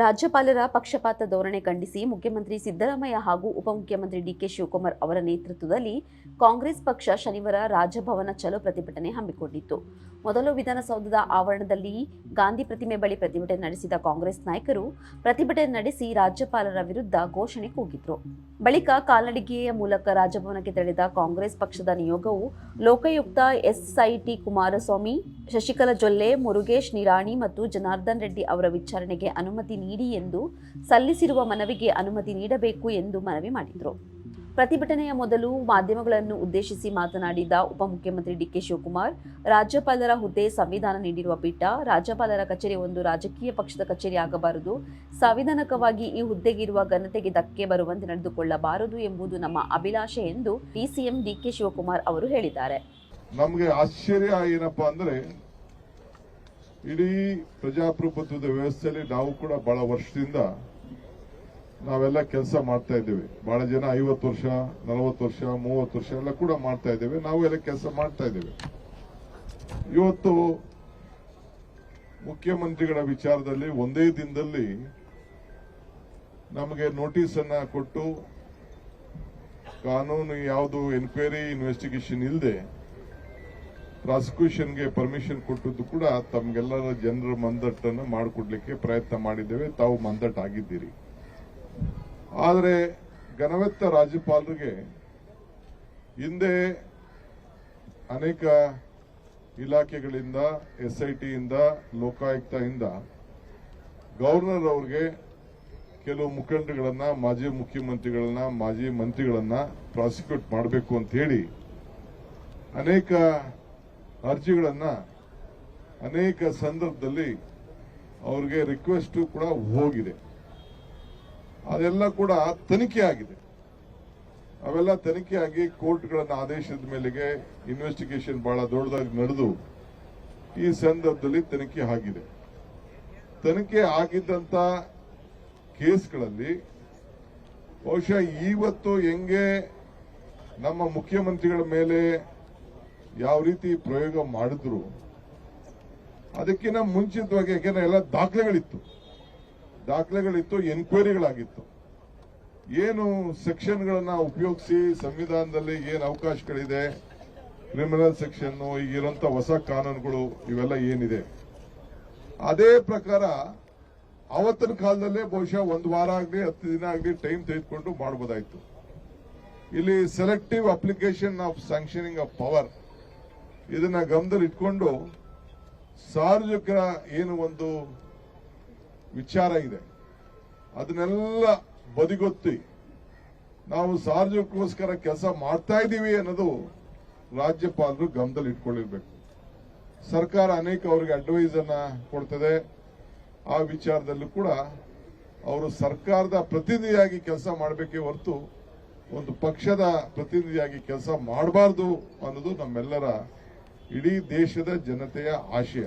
ರಾಜ್ಯಪಾಲರ ಪಕ್ಷಪಾತ ಧೋರಣೆ ಖಂಡಿಸಿ ಮುಖ್ಯಮಂತ್ರಿ ಸಿದ್ದರಾಮಯ್ಯ ಹಾಗೂ ಉಪಮುಖ್ಯಮಂತ್ರಿ ಡಿಕೆ ಶಿವಕುಮಾರ್ ಅವರ ನೇತೃತ್ವದಲ್ಲಿ ಕಾಂಗ್ರೆಸ್ ಪಕ್ಷ ಶನಿವಾರ ರಾಜಭವನ ಚಲೋ ಪ್ರತಿಭಟನೆ ಹಮ್ಮಿಕೊಂಡಿತ್ತು. ಮೊದಲು ವಿಧಾನಸೌಧದ ಆವರಣದಲ್ಲಿ ಗಾಂಧಿ ಪ್ರತಿಮೆ ಬಳಿ ಪ್ರತಿಭಟನೆ ನಡೆಸಿದ ಕಾಂಗ್ರೆಸ್ ನಾಯಕರು ಪ್ರತಿಭಟನೆ ನಡೆಸಿ ರಾಜ್ಯಪಾಲರ ವಿರುದ್ಧ ಘೋಷಣೆ ಕೂಗಿದ್ರು. ಬಳಿಕ ಕಾಲ್ನಡಿಗೆಯ ಮೂಲಕ ರಾಜಭವನಕ್ಕೆ ತೆರಳಿದ ಕಾಂಗ್ರೆಸ್ ಪಕ್ಷದ ನಿಯೋಗವು ಲೋಕಾಯುಕ್ತ ಎಸ್ಐಟಿ ಕುಮಾರಸ್ವಾಮಿ, ಶಶಿಕಲಾ ಜೊಲ್ಲೆ, ಮುರುಗೇಶ್ ನಿರಾಣಿ ಮತ್ತು ಜನಾರ್ದನ್ ರೆಡ್ಡಿ ಅವರ ವಿಚಾರಣೆಗೆ ಅನುಮತಿ ನೀಡಿ ಎಂದು ಸಲ್ಲಿಸಿರುವ ಮನವಿಗೆ ಅನುಮತಿ ನೀಡಬೇಕು ಎಂದು ಮನವಿ ಮಾಡಿದರು. ಪ್ರತಿಭಟನೆಯ ಮೊದಲು ಮಾಧ್ಯಮಗಳನ್ನು ಉದ್ದೇಶಿಸಿ ಮಾತನಾಡಿದ ಉಪಮುಖ್ಯಮಂತ್ರಿ ಡಿಕೆ ಶಿವಕುಮಾರ್, ರಾಜ್ಯಪಾಲರ ಹುದ್ದೆ ಸಂವಿಧಾನ ನೀಡಿರುವ ಪೀಠ, ರಾಜ್ಯಪಾಲರ ಕಚೇರಿ ಒಂದು ರಾಜಕೀಯ ಪಕ್ಷದ ಕಚೇರಿ ಆಗಬಾರದು, ಸಂವಿಧಾನಕವಾಗಿ ಈ ಹುದ್ದೆಗಿರುವ ಘನತೆಗೆ ಧಕ್ಕೆ ಬರುವಂತೆ ನಡೆದುಕೊಳ್ಳಬಾರದು ಎಂಬುದು ನಮ್ಮ ಅಭಿಲಾಷೆ ಎಂದು ಡಿಸಿಎಂ ಡಿಕೆ ಶಿವಕುಮಾರ್ ಅವರು ಹೇಳಿದ್ದಾರೆ. ನಮಗೆ ಆಶ್ಚರ್ಯ ಏನಪ್ಪಾ ಅಂದ್ರೆ, ಇಡೀ ಪ್ರಜಾಪ್ರಭುತ್ವದ ವ್ಯವಸ್ಥೆಯಲ್ಲಿ ನಾವು ಕೂಡ ಬಹಳ ವರ್ಷದಿಂದ ನಾವೆಲ್ಲ ಕೆಲಸ ಮಾಡ್ತಾ ಇದ್ದೇವೆ. ಬಹಳ ಜನ ಐವತ್ತು ವರ್ಷ, ನಲವತ್ತು ವರ್ಷ, ಮೂವತ್ತು ವರ್ಷ ಎಲ್ಲ ಕೂಡ ಮಾಡ್ತಾ ಇದ್ದೇವೆ. ನಾವು ಎಲ್ಲ ಕೆಲಸ ಮಾಡ್ತಾ ಇದ್ದೇವೆ. ಇವತ್ತು ಮುಖ್ಯಮಂತ್ರಿಗಳ ವಿಚಾರದಲ್ಲಿ ಒಂದೇ ದಿನದಲ್ಲಿ ನಮಗೆ ನೋಟಿಸ್ ಅನ್ನ ಕೊಟ್ಟು ಕಾನೂನು ಯಾವುದು ಎನ್ಕ್ವೈರಿ ಇನ್ವೆಸ್ಟಿಗೇಷನ್ ಇಲ್ಲದೆ ಪ್ರಾಸಿಕ್ಯೂಷನ್ಗೆ ಪರ್ಮಿಷನ್ ಕೊಟ್ಟದ್ದು ಕೂಡ ತಮಗೆಲ್ಲರ ಜನರ ಮಂದಟ್ಟನ್ನು ಮಾಡಿಕೊಡ್ಲಿಕ್ಕೆ ಪ್ರಯತ್ನ ಮಾಡಿದ್ದೇವೆ. ತಾವು ಮಂದಟ್ ಆಗಿದ್ದೀರಿ ಆದರೆ ಘನವೆತ್ತ ರಾಜ್ಯಪಾಲರಿಗೆ ಹಿಂದೆ ಅನೇಕ ಇಲಾಖೆಗಳಿಂದ ಎಸ್ ಐ ಟಿಯಿಂದ ಲೋಕಾಯುಕ್ತ ಇಂದ ಗವರ್ನರ್ ಅವ್ರಿಗೆ ಕೆಲವು ಮುಖಂಡಗಳನ್ನ, ಮಾಜಿ ಮುಖ್ಯಮಂತ್ರಿಗಳನ್ನ, ಮಾಜಿ ಮಂತ್ರಿಗಳನ್ನ ಪ್ರಾಸಿಕ್ಯೂಟ್ ಮಾಡಬೇಕು ಅಂತ ಹೇಳಿ ಅನೇಕ ಅರ್ಜಿಗಳನ್ನ ಅನೇಕ ಸಂದರ್ಭದಲ್ಲಿ ಅವ್ರಿಗೆ ರಿಕ್ವೆಸ್ಟು ಕೂಡ ಹೋಗಿದೆ. ಅದೆಲ್ಲ ಕೂಡ ತನಿಖೆ ಆಗಿದೆ ಅವೆಲ್ಲ ತನಿಖೆಯಾಗಿ ಕೋರ್ಟ್ಗಳನ್ನ ಆದೇಶದ ಮೇಲೆಗೆ ಇನ್ವೆಸ್ಟಿಗೇಷನ್ ಬಹಳ ದೊಡ್ಡದಾಗಿ ನಡೆದು ಈ ಸಂದರ್ಭದಲ್ಲಿ ತನಿಖೆ ಆಗಿದೆ. ತನಿಖೆ ಆಗಿದ್ದಂತ ಕೇಸ್ಗಳಲ್ಲಿ ಬಹುಶಃ ಇವತ್ತು ಹೆಂಗೆ ನಮ್ಮ ಮುಖ್ಯಮಂತ್ರಿಗಳ ಮೇಲೆ ಯಾವ ರೀತಿ ಪ್ರಯೋಗ ಮಾಡಿದ್ರು, ಅದಕ್ಕಿಂತ ಮುಂಚಿತವಾಗಿ ಯಾಕೆಂದ್ರೆ ಎಲ್ಲ ದಾಖಲೆಗಳಿತ್ತು. ದಾಖಲೆಗಳಿತ್ತು ಎನ್ಕ್ವೈರಿಗಳಾಗಿತ್ತು ಏನು ಸೆಕ್ಷನ್ಗಳನ್ನ ಉಪಯೋಗಿಸಿ ಸಂವಿಧಾನದಲ್ಲಿ ಏನು ಅವಕಾಶಗಳಿದೆ? ಕ್ರಿಮಿನಲ್ ಸೆಕ್ಷನ್ ಈಗಿರುವಂತ ಹೊಸ ಕಾನೂನುಗಳು ಇವೆಲ್ಲ ಏನಿದೆ? ಅದೇ ಪ್ರಕಾರ ಅವತ್ತಿನ ಕಾಲದಲ್ಲೇ ಬಹುಶಃ ಒಂದು ವಾರ ಆಗಲಿ, ಹತ್ತು ದಿನ ಆಗಲಿ ಟೈಮ್ ತೆಗೆದುಕೊಂಡು ಮಾಡಬಹುದಾಯ್ತು ಇಲ್ಲಿ selective application of sanctioning of power ಇದನ್ನ ಗಮನದಲ್ಲಿ ಇಟ್ಕೊಂಡು ಸಾರ್ವಜನಿಕರ ಏನು ಒಂದು ವಿಚಾರ ಇದೆ. ಅದನ್ನೆಲ್ಲ ಬದಿಗೊತ್ತಿ ನಾವು ಸಾರ್ವಜನಿಕಗೋಸ್ಕರ ಕೆಲಸ ಮಾಡ್ತಾ ಇದ್ದೀವಿ ಅನ್ನೋದು ರಾಜ್ಯಪಾಲರು ಗಮನದಲ್ಲಿ ಇಟ್ಕೊಂಡಿರ್ಬೇಕು. ಸರ್ಕಾರ ಅನೇಕ ಅವರಿಗೆ ಅಡ್ವೈಸ್ ಅನ್ನ ಕೊಡ್ತದೆ. ಆ ವಿಚಾರದಲ್ಲೂ ಕೂಡ ಅವರು ಸರ್ಕಾರದ ಪ್ರತಿನಿಧಿಯಾಗಿ ಕೆಲಸ ಮಾಡಬೇಕೇ ಹೊರತು ಒಂದು ಪಕ್ಷದ ಪ್ರತಿನಿಧಿಯಾಗಿ ಕೆಲಸ ಮಾಡಬಾರ್ದು ಅನ್ನೋದು ನಮ್ಮೆಲ್ಲರ ಇಡೀ ದೇಶದ ಜನತೆಯ ಆಶಯ.